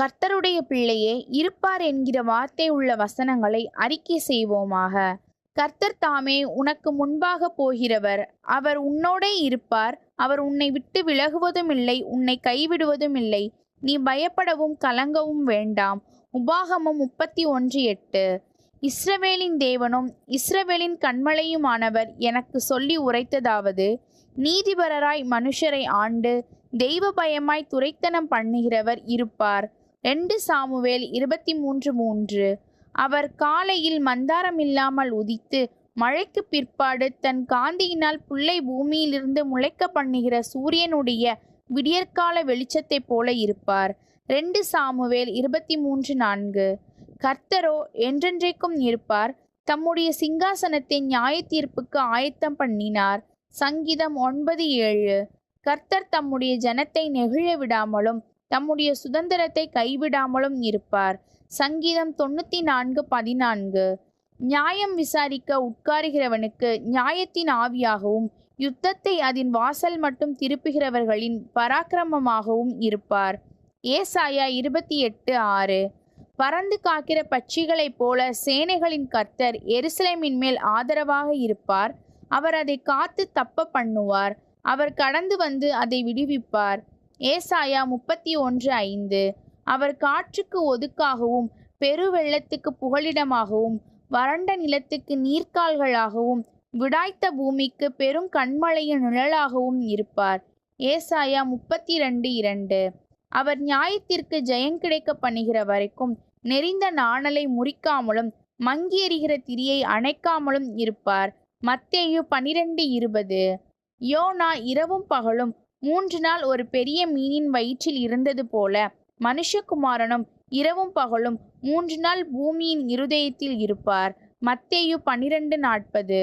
கர்த்தருடைய பிள்ளையே இருப்பார் என்கிற வார்த்தை உள்ள வசனங்களை அறிக்கை செய்வோமாக. கர்த்தர் தாமே உனக்கு முன்பாக போகிறவர். அவர் உன்னோடே இருப்பார். அவர் உன்னை விட்டு விலகுவதும் இல்லை உன்னை கைவிடுவதும் இல்லை. நீ பயப்படவும் கலங்கவும் வேண்டாம். உபாகமம் முப்பத்தி ஒன்று எட்டு. இஸ்ரவேலின் தேவனும் இஸ்ரவேலின் கண்மலையுமானவர் எனக்கு சொல்லி உரைத்ததாவது நீதிபரராய் மனுஷரை ஆண்டு தெய்வ பயமாய் துரைத்தனம் பண்ணுகிறவர் இருப்பார். ரெண்டு சாமுவேல் இருபத்தி மூன்று மூன்று. அவர் காலையில் மந்தாரம் இல்லாமல் உதித்து மழைக்கு பிற்பாடு தன் காந்தியினால் புல்லை பூமியிலிருந்து முளைக்க பண்ணுகிற சூரியனுடைய விடியற்கால வெளிச்சத்தைப் போல இருப்பார். ரெண்டு சாமுவேல் இருபத்தி மூன்று நான்கு. கர்த்தரோ என்றென்றைக்கும் இருப்பார். தம்முடைய சிங்காசனத்தை நியாய தீர்ப்புக்கு ஆயத்தம் பண்ணினார். சங்கீதம் ஒன்பது ஏழு. கர்த்தர் தம்முடைய ஜனத்தை நெகிழ விடாமலும் தம்முடைய சுதந்திரத்தை கைவிடாமலும் இருப்பார். சங்கீதம் தொண்ணூத்தி நான்கு பதினான்கு. நியாயம் விசாரிக்க உட்காருகிறவனுக்கு நியாயத்தின் ஆவியாகவும் யுத்தத்தை அதன் வாசல் மட்டும் திருப்புகிறவர்களின் பராக்கிரமமாகவும் இருப்பார். ஏசாயா இருபத்தி எட்டு ஆறு. பறந்து காக்கிற பட்சிகளைப் போல சேனைகளின் கர்த்தர் எருசலேமின் மேல் ஆதரவாக இருப்பார். அவர் அதை காத்து தப்ப பண்ணுவார். அவர் கடந்து வந்து அதை விடுவிப்பார். ஏசாயா முப்பத்தி ஒன்று ஐந்து. அவர் காற்றுக்கு ஒதுக்காகவும் பெருவெள்ளத்துக்கு புகலிடமாகவும் வறண்ட நிலத்துக்கு நீர்க்கால்களாகவும் விடாய்த்த பூமிக்கு பெரும் கண்மலையின் நிழலாகவும் இருப்பார். ஏசாயா முப்பத்தி ரெண்டு இரண்டு. அவர் நியாயத்திற்கு ஜெயம் கிடைக்க பண்ணுகிற வரைக்கும் நெறிந்த நாணலை முறிக்காமலும் மங்கி எறிகிற திரியை அணைக்காமலும் இருப்பார். மத்தேயு பனிரெண்டு இருபது. யோனா இரவும் பகலும் மூன்று நாள் ஒரு பெரிய மீனின் வயிற்றில் இருந்தது போல மனுஷகுமாரனும் இரவும் பகலும் மூன்று நாள் பூமியின் இருதயத்தில் இருப்பார். மத்தேயு பனிரெண்டு நாற்பது.